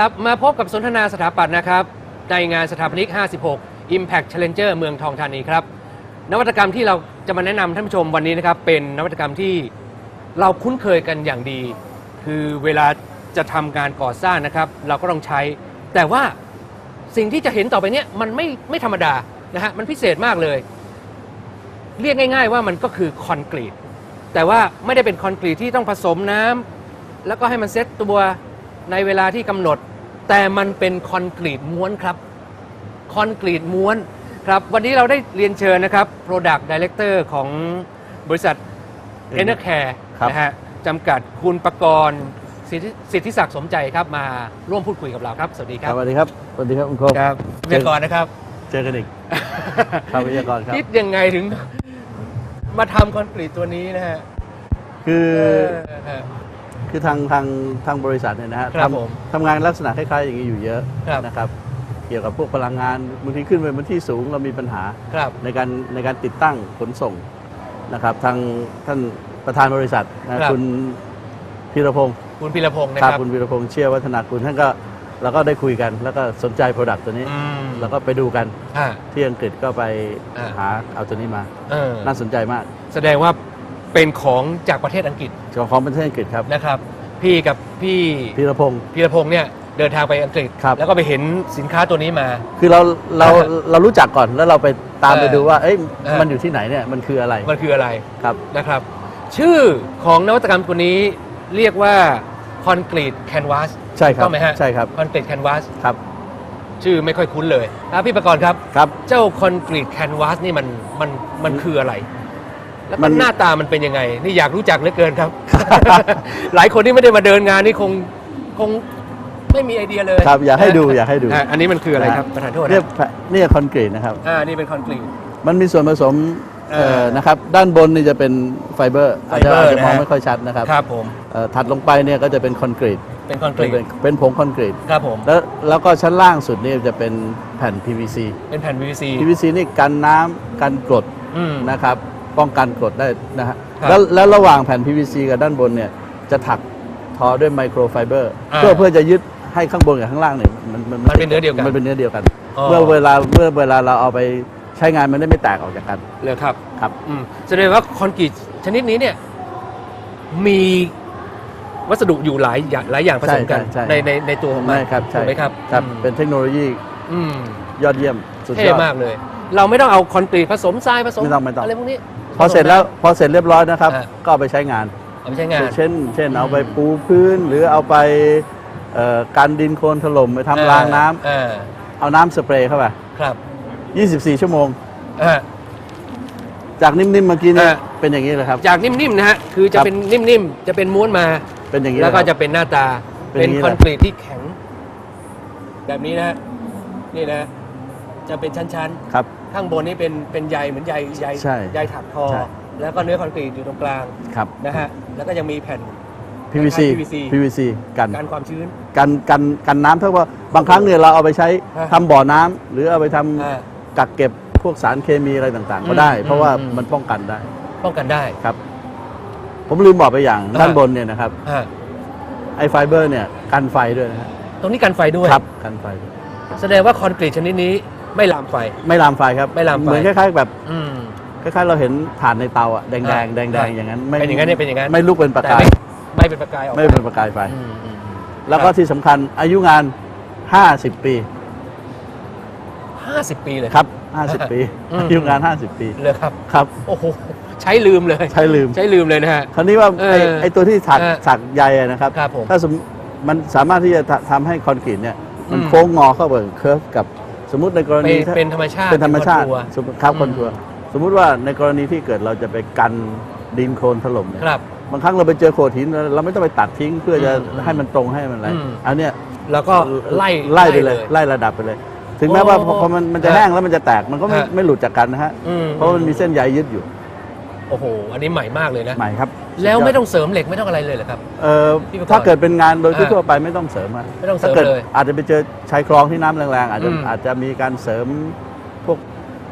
ลับมาพบกับสนทนาสถาปัตย์นะครับในงานสถาปนิก 56 Impact Challenger เมืองทองธานีครับ นวัตกรรมที่เราจะมาแนะนำท่านผู้ชมวันนี้นะครับ เป็นนวัตกรรมที่เราคุ้นเคยกันอย่างดี คือเวลาจะทำการก่อสร้างนะครับ เราก็ต้องใช้ แต่ว่าสิ่งที่จะเห็นต่อไปเนี้ยมันไม่ไม่ธรรมดานะฮะมันพิเศษมากเลย เรียกง่าย ๆ ว่ามันก็คือคอนกรีตแต่ว่าไม่ได้เป็นคอนกรีตที่ต้องผสมน้ำแล้วก็ให้มันเซ็ตตัว ในเวลาที่กำหนด แต่มันเป็นคอนกรีตม้วนครับ คอนกรีตม้วนครับ วันนี้เราได้เรียนเชิญนะครับ Product Director ของบริษัท e n e r c a r e ครับนะฮะจำกัดคุณประกรณ์สิทธิสิทธิศักดิ์สมใจครับมาร่วมพูดคุยกับเราครับ สวัสดีคครัรับบ สวัสดีครับ สวัสดีครับคุณโคกครับวิทยากรนะครับ เจอกันอีก ครับวิทยากรครับ คิดยังไงถึง มาทำคอนกรีตตัวนี้นะฮะคือเออฮะ คือทางทางทางบริษัทเนี่ยนะฮะครับผม ทำทำงานลักษณะคล้ายๆอย่างนี้อยู่เยอะครับ นะครับ เกี่ยวกับพวกพลังงานบางทีขึ้นไปบนที่สูงเรามีปัญหาครับ ในการในการติดตั้งขนส่งนะครับ ทางท่านประธานบริษัทนะครับ คุณพีรพงศ์คุณพิรพงศ์นะคครัรับบคุณพีรพงศ์เชื่อวัฒนาคุณท่านก็เราก็ได้คุยกัน แล้วก็สนใจโปรดักต์ตัวนี้ อืมแล้วก็ไปดูกันอ่า ที่อังกฤษก็ไปอ่า หาเอาตัวนี้มา เออน่าสนใจมาก แสดงว่า เป็นของจากประเทศอังกฤษของประเทศอังกฤษครับนะครับ พี่กับพี่พีรพงศ์พีรพงศ์เนี่ยเดินทางไปอังกฤษ ครับ แล้วก็ไปเห็นสินค้าตัวนี้มา คือเราเราอ่าเรารู้จักก่อนแล้วเราไปตามเออไปดูว่า เอ้ยเออ มันอยู่ที่ไหนเนี่ยมันคืออะไรมันคืออะไรครับ นะครับ ชื่อของนวัตกรรมตัวนี้เรียกว่าคอนกรีตแคนวาส ใช่ครับต้องไหมฮะ ใช่ครับคอนกรีตแคนวาสครับชื่อไม่ค่อยคุ้นเลยครับพี่ประกรณ์ครับ ครับ เจ้าคอนกรีตแคนวาสนี่มันมันมันคืออะไร แล้วมัก็นหน้าตามันเป็นยังไง นี่อยากรู้จักเหลือเกินครับ หลายคนที่ไม่ได้มาเดินงานนี่คงคงไม่มีไอเดียเลยครับอยากให้ดูอยากให้ดูะอันนี้มันคืออะไรครับประธานโทษเนี่ยนะเนี่ยคอนกรีตนะครับอ่านี่เป็นคอนกรีตมันมีส่วนผสมเออเอ่อนะครับด้านบนนี่จะเป็นไฟเบอร์อาจจะไฟเบอร์อาจจะมองนะฮะไม่ค่อยชัดนะครับครับผมเอ่อถัดลงไปเนี่ยก็จะเป็นคอนกรีตเป็นคอนกเป็รีนตเป็นเป็นผงคอนกรีตครับผมแล้วแล้วก็ชั้นล่างสุดนี่จะเป็นแผ่น PVC เป็นแผ่น PVC PVC นี่กันน้ำกันกรดอืมนะครับ ป้องกันกรดได้นะฮะครับแล้วแล้วระหว่างแผ่น PVC กับด้านบนเนี่ยจะถักทอด้วยไมโครไฟเบอร์อ่าเพื่อเพื่อจะยึดให้ข้างบนกับข้างล่างเนี่ยมันมันเป็นเนื้อเดียวกันมันเป็นเนื้อเดียวกัน อ๋อ เมื่อเวลาเมื่อเวลาเราเอาไปใช้งานมันได้ไม่แตกออกจากกันเลยครับ ครับ อืมแสดงว่าคอนกรีตชนิดนี้เนี่ยมีวัสดุอยู่หลายอย่างหลายอย่างผสมกันใช่ใช่ในในในตัวของมัน ใช่ครับใช่ถูกไหมครับครับ อืม เป็นเทคโนโลยีอืมยอดเยี่ยมสุดเท่ยอด มากเลย เราไม่ต้องเอาคอนกรีตผสมทรายผสมไม่ต้องไม่ต้อง อะไรพวกนี้ พอเสร็จแล้วพอเสร็จเรียบร้อยนะครับ อ่าก็เอาไปใช้งาน เอาไปใช้งาน เช่น เช่นอืมเอาไปปูพื้นหรือเอาไปเอ่อกันดินโคลนถล่มไปทำรางน้ำอ่าเอาน้ำสเปรย์เข้าไป ครับ24 ชั่วโมงอ่าจากนิ่มๆเมื่อกี้นี่อ่าเป็นอย่างนี้เลยครับ จากนิ่มๆนะฮะ คือจะครับ เป็นนิ่มๆ จะเป็นม้วนมา เป็นอย่างนี้แล้วก็เลยคจะรับ เป็นหน้าตา เป็นเป็นอย่างนี้คอนกรีตที่แข็ง แบบนี้นะฮะนี่นะ จะเป็นชั้นครับ ๆ ข้างบนนี่เป็นเป็นใยเหมือนใยใยใช่ใยถักทอ ใช่ แล้วก็เนื้อคอนกรีตอยู่ตรงกลางครับ นะฮะแล้วก็ยังมีแผ่น PVC PVC PVC กันกันความชื้น กันกันกันน้ำเท่าว่าบางครั้งเนี่ยเราเอาไปใช้ฮะ ทำบ่อน้ำหรือเอาไปทำอ่า กักเก็บพวกสารเคมีอะไรต่างๆ ก็อืมได้เพราะว่าอืม มันป้องกันได้ ป้องกันได้ครับผมลืมบอกไปอย่างอ่าด้านบนเนี่ยนะครับอ่าไอไฟเบอร์เนี่ยกันไฟด้วยนะฮะตรงนี้กันไฟด้วย ครับกันไฟด้วยแสดงว่าคอนกรีตชนิดนี้ ไม่ลามไฟ ไม่ลามไฟครับไม่ลามไฟ เหมือนคล้ายๆแบบอืม คล้ายๆเราเห็นถ่านในเตาอะแดงๆอ่าแดงอ่าๆอย่างนั้นเป็นอย่างนั้นเนี่ยเป็นอย่างนั้น ไม่ลุกเป็นประแต่กาย ไม่ไม่เป็นประกายออกไม่เป็นประกายไฟอืมอืมแล้วก็ที่สำคัญอายุงาน 50 ปีห้าสิบปีเลย ครับ 50 ปีอืม อายุงาน 50 ปีเลยครับ ครับ โอ้โห ใช้ลืมเลย ใช้ลืม ใช้ลืมเลยนะฮะ คราวนี้ว่าเออไอ้ไอ้ตัวที่ถักเออถักใยอะนะครับ ครับผมถ้าสมมันสามารถที่จะทำทำให้คอนกรีตเนี่ย มันอืม โค้งงอเข้าไปเคิร์ฟกับ สมมติในกรเป็ณีนถ้าเป็นธรรมชาติเป็นธรรมชาติคอนทัวร์สมมุติครับอืม คอนทัวร์สมมุติว่าในกรณีที่เกิดเราจะไปกันดินโคลนถล่มเนี่ยครับ บางครั้งเราไปเจอโขดหินเราเราไม่ต้องไปตัดทิ้งเพื่อจะอืมให้มันตรงให้มันอะไรอืม อันเนี้ย แล้วก็ไล่ไล่ไปเลย ไล่ระดับไปเลย ถึงแม้ว่าโอ้พอพอมันมันจะฮะแห้งแล้วมันจะแตกมันก็ไม่ฮะ ไม่หลุดจากกันนะฮะ อืเพราะมันมีเส้นใยยึดอยู่ โอ้โห อันนี้ใหม่มากเลยนะ ใหม่ครับแล้วสุดยดไม่ต้องเสริมเหล็กไม่ต้องอะไรเลยเหรอครับ เอ่อพี่ประกรณ์ถ้าเกิดเป็นงานโดยอ่าทั่วๆไปไม่ต้องเสริมอะไม่ต้องเสริมถ้าเกิดเลยอาจจะไปเจอชายคลองที่น้ำแรงๆ อาจจะอืม อาจจะมีการเสริมพวก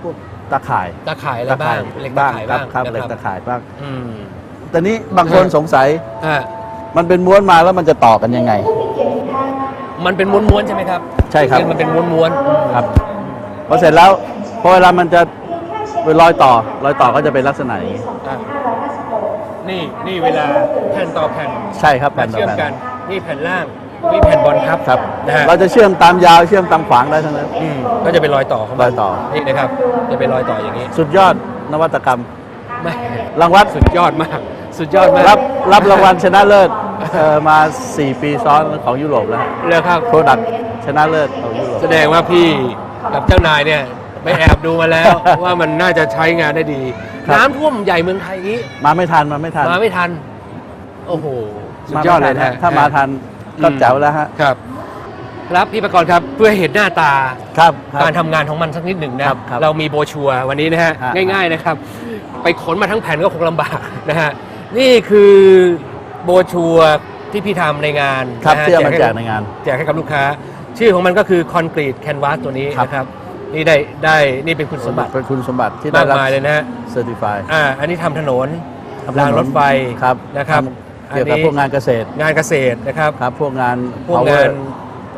พวกตะข่ายตาข่ายอะไรบ้าง เหล็กตาข่ายครับ้างครับนะเหล็กตะข่ายบ้างอืม แต่นี้บางคนฮะสงสัยอ่ามันเป็นม้วนมาแล้วมันจะต่อกันยังไง มันเป็นม้วนๆใช่ไหมครับใช่ครับ มันเป็นม้วนครับพอเสร็จแล้วพอเวลามันจะ เป็นรอยต่อรอยต่อก็จะเป็นลักษณะอย่างนี้ๆอะนี่นี่เวลาแผ่นต่อแผ่นใช่ครับมาแผ่นต่อเชื่อมแผ่นกัน นี่แผ่นล่างนี่แผ่นบอลครับครับ นะฮะเราจะเชื่อมตามยาวเชื่อมตามขวางได้ทั้งนั้น อืมก็จะเป็นรอยต่อของมันรอยต่อ นี่นะครับ จะเป็นรอยต่ออย่างนี้สุดยอดนวัตกรรม ไม่รางวัลสุดยอดมาก สุดยอดมากรับรับรางวัลชนะเลิศเอ่อมา 4 ปีซ้อนของยุโรปแล้วเลยครับ โปรดักชนะเลิศของยุโรปแสดงว่าพี่กับเจ้านายเนี่ย ไปแอบดูมาแล้ว ว่ามันน่าจะใช้งานได้ดี ครับ น้ำท่วมใหญ่เมืองไทยนี้มาไม่ทันมาไม่ทันมาไม่ทัน โอ้โห สุดมายอดไม่เลยทันนะฮะ ถ้ามาทันก็อืม แจ๋วแล้วฮะครับ ครับพี่ประกรณ์ครับเพื่อให้เห็นหน้าตา ครับครับการทำงานของมันสักนิดหนึ่งนะครับครับเรามีโบรชัวร์วันนี้นะฮะฮะง่ายๆนะครับ ไปขนมาทั้งแผ่นก็คงลำบากนะฮะ นี่คือโบรชัวร์ที่พี่ทำในงานครับนะฮะที่เอามาให้แจบกในงาน แจกให้กับลูกค้า ชื่อของมันก็คือคอนกรีตแคนวาสตัวนี้ครับ นะครับ นี่ได้ได้นี่เป็นคุณสมบัติเป็นคุณสมบัติที่ได้มากรับมายเลยนะฮะเซอร์ติฟายอ่าอันนี้ทำถนนรางรถไฟครับนะครับทำเกี่ยวกับพวกงานเกษตร งานเกษตรนะครับครับ พวกงาน พวก power งาน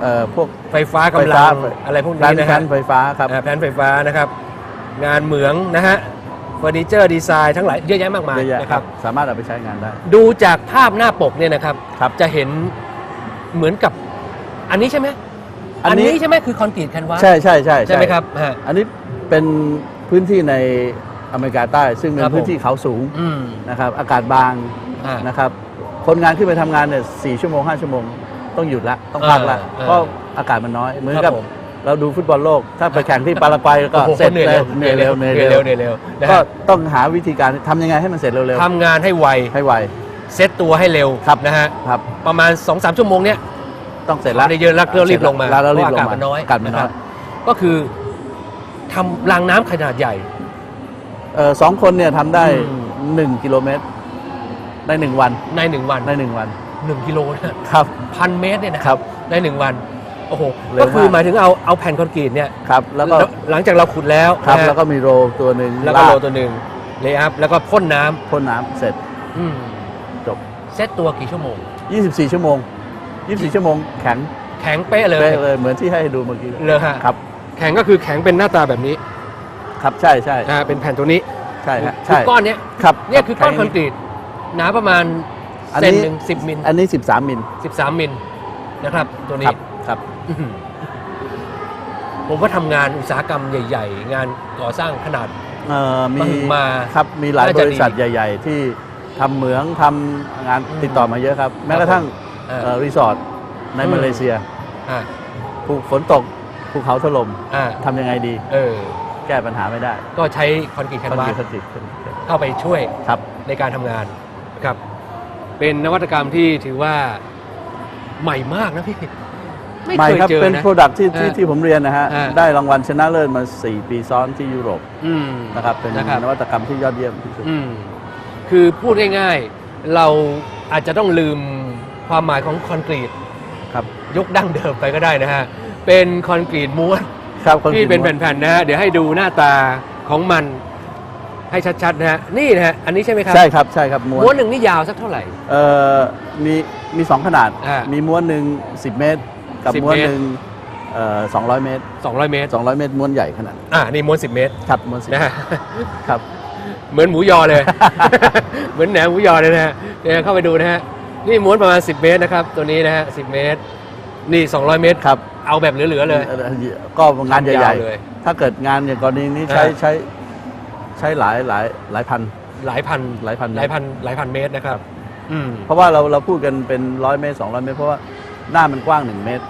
เอ่อพวกไฟฟ้ากำไฟลัฟ้างอะไรพวกร้านี้นนะแฟฮะนไฟฟ้าครับอ่าแผนไฟฟ้านะครับ งานเหมืองนะฮะเฟอร์นิเจอร์ดีไซน์ทั้งหลายเยอะแยะมากมายเยอะแยะนะคครัรับ บสามารถเอาไปใช้งานได้ ดูจากภาพหน้าปกเนี่ยนะครับ ครับ จะเห็นเหมือนกับอันนี้ใช่ไหม อันนี้ใช่ไหมคือคอนกรีตแคนวาสใช่ใช่ใช่ใช่ไหมครับฮะ อันนี้เป็นพื้นที่ในอเมริกาใต้ ซึ่งเป็ครับผมนพื้นที่เขาสูงอืมนะครับอากาศบางอ่า นะครับคนงานขึ้นไปทำงานเนี่ยสชั่วโมงห้าชั่วโมง ต้องหยุดละต้องพักละอ่าเพราะอากาศมันน้อยเหมือนครักับบผม เราดูฟุตบอลโลก ถ้าไปแข่งที่ปารากวัยก็โอ้โหเสร็จเหนื่อยเลเร็ยวเหนื่อยเร็วเหนื่อยเร็วเหนื่อยเร็วนะก็ฮะต้องหาวิธีการทำยังไงให้มันเสร็จเร็วทำงานให้ไว ๆให้ไว เซตตัวให้เร็วครับ นะฮะ ครับ ประมาณ 2-3 ชั่วโมงเนี้ย ต้องเสร็จแล้วได้เยอะแล้วก็รีบลงมาแล้วเรารีบเพลราะงอากาศมามันน้อยอากาศมันน้อยะครับก็คือทำรางน้ำขนาดใหญ่เออสองคนเนี่ยทำได้อืมหนึ่งกิโลเมตรในหนึ่งวันในหนึ่งวันในหนึ่งวันหนึ่งกิโลนะครับพันเมตรเนี่ยนะครับในหนึ่งวันโอ้โหเร็วก็คือมากหมายถึงเอาเอาแผ่นคอนกรีตเนี่ยครับแล้วก็หลังจากเราขุดแล้วครับนะฮะแล้วก็มีโรลตัวหนึ่งแล้วก็าโรตัวหนึ่งเลยอัพแล้วก็พ่นน้ำพ่นน้ำเสร็จอืมจบเซตตัวกี่ชั่วโมง 24 ชั่วโมง 24 ชั่วโมงแข็งแข็งเป๊ะเลย เป๊ะเลยเหมือนที่ให้ดูเมื่อกี้เลยฮะ ครับ แข็งก็คือแข็งเป็นหน้าตาแบบนี้ครับใช่ใช่นะฮะเป็นแผ่นตัวนี้ใช่ฮะคืใช่อก้อนเนี้ยครับเนี่ยคือก้อนคแข็องนกรีตหนาประมาณอันเซนี้นหนึ่งสิบมิลอันนี้ 13 มิลสิบสามมิลนะครับ ตัวคนี้ รับครับ อื้อหือผมก็ทำงานอุตสาหกรรมใหญ่ ๆ งานก่อสร้างขนาด เอ่อมีมาถึงมาครับมีหลายน่าบจะริษัทดีใหญ่ ๆ ที่ทำเหมืองทำงานอืมติดต่อมาเยอะครับ แม้กระทั่งอ่าเอ่อ รีสอร์ทในอืมมาเลเซียอ่าภูฝนตกภูเขาถล่มอ่าทำยังไงดีเออแก้ปัญหาไม่ได้ ก็ใช้คอนกรีตแคนวาคสอนกรีตคอนกรีตเข้าไปช่วยครับในการทำงานนะครับ เป็นนวัตกรรมที่ถือว่าใหม่มากนะพี่ไม่ใหม่เคยครับเจอเป็นนะโปรดักที่ที่อ่าที่ผมเรียนนะฮะอ่าได้รางวัลชนะเลิศมา 4 ปีซ้อนที่ยุโรปอืมนะครับ เป็นนะครับนวัตกรรมที่ยอดเยี่ยมที่สุดอืมคือพูดง่ายๆ เราอาจจะต้องลืม ความหมายของคอนกรีตครับยุคดั้งเดิมไปก็ได้นะฮะ เป็นคอนกรีตม้วนครับคอนกรีที่ตเป็นแผ่นๆนะฮะเดี๋ยวให้ดูหน้าตาของมันให้ชัดๆนะฮะนี่นะฮะอันนี้ใช่ไหมครับใช่ครับใช่ครับม้วนม้วนหนึ่งนี่ยาวสักเท่าไหร่ เอ่อมีมีสองขนาด อ่ามีมีม้วนหนึ่ง10 เมตร กับ10ม้วนเมตร หนึ่งเอ่อ200 เมตร 200 เมตร200 เมตรม้วนใหญ่ขนาดอ่านี่ม้วน10 เมตรครับม้วนสิบนะฮะ ครับ เหมือนหมูยอเลย เหมือนแหนมหมูยอเลยนะฮะเดี๋ยวเข้าไปดูนะฮะ นี่ม้วนประมาณ 10 เมตรนะครับ ตัวนี้นะฮะ10 เมตร นี่ 200 เมตร ครับเอาแบบเหลือๆเลย ก็งานใหญ่ยาวเลยๆถ้าเกิดงานอย่างกรณีนี้ใช้อ่าใช้ใช้หลายหลายหลายพัน หลายพันหลายพันหลายพันหลายพันเมตรนะครับอืมเพราะว่าเราเราพูดกันเป็นร้อยเมตร200 เมตร เพราะว่าหน้ามันกว้าง 1 เมตร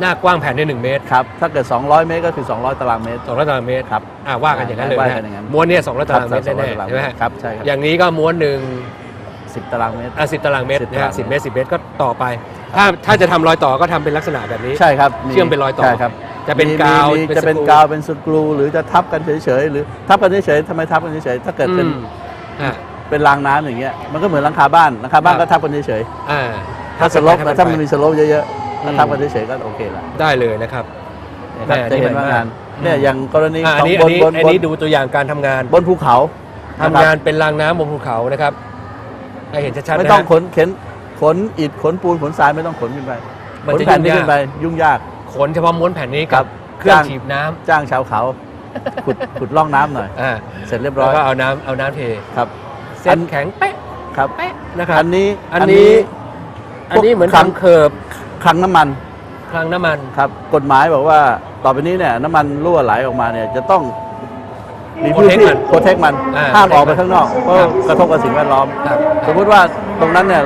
หน้ากว้างแผ่นได้หนึ่งเมตรครับถ้าเกิด 200 เมตรก็คือ 200 ตารางเมตรสองร้อยตารางเมตรครับอ่าว่ากันอย่างนั้นเลยว่านะกัฮะนอย่างนั้นม้วนเนี่ยสองร้อยคตารับรางเมตร200แน่ตารางๆใช่ไหมเมตฮะรครับใช่ครับอย่างนี้ก็ม้วนหนึ่ง 10 ตารางเมตร อะสิบตารางเมตร10นะฮะตารางสิบเมตรสิบเมตรก็ต่อไป ถ้าถ้าจะทำรอยต่อก็ทำเป็นลักษณะแบบนี้ ใช่ครับเชื่อมเป็นรอยต่อใช่ครับจะเป็นมีกาวมีเป็นจะเป็นสกรู กาวเป็นสกรูหรือจะทับกันเฉยๆหรือทับกันเฉยๆทำไมทับกันเฉยๆถ้าเกิดเป็นอืมอ่าเป็นรางน้ำอย่างเงี้ยมันก็เหมือนหลังคาบ้านหลังคาบ้านครับ ก็ทับกันเฉยอ่าๆถ้าสลบให้ถ้ามันไปมีสลบเยอะๆอืถ้ามทับกันเฉยๆก็โอเคละได้เลยนะครับ นะครับแม่จะเห็นนี่ว่าใหม่มากงานเนี่ยอย่างกรณีอ่าขอันองนี้บอันนนี้บนอันบนนี้ดูตัวอย่างการทำงานบนภูเขาทำงานเป็นรางน้ำบนภูเขานะครับ ให้เห็นชัดๆไม่นะต้องฮะขนเข็นขนอิฐขนปูนขนทรายไม่ต้องขนขึ้นไปมันขนจะแผ่นนี้ยุ่งยากขึ้นไปยุ่งยาก ขนเฉพาะม้วนแผ่นนี้ครักับบ เครื่องจ้างฉีดน้ำจ้างชาวเขาขุดขุดร่องน้ำหน่อย อ่าเสร็จเรียบแล้ร้วอยก็เอาน้ำเอาน้ำเทครับ เส้นแข็งเป๊ะครับ เป๊ะนะครับ อันนี้อันนี้ อันนี้เหมือนคลังทำเคิร์ฟคลังน้ำมันคลังน้ำมัน ครับ กฎหมายบอกว่าต่อไปนี้เนี่ยน้ำมันรั่วไหลออกมาเนี่ยจะต้อง มีพื้นที่ Protect มันโปรเทคมันอ่าห้ามออกไป protect ข้างนอกเพราะครับกระทบกับสิ่งแวดล้อม ครับ สมมติว่าตรงนั้นเนี่ย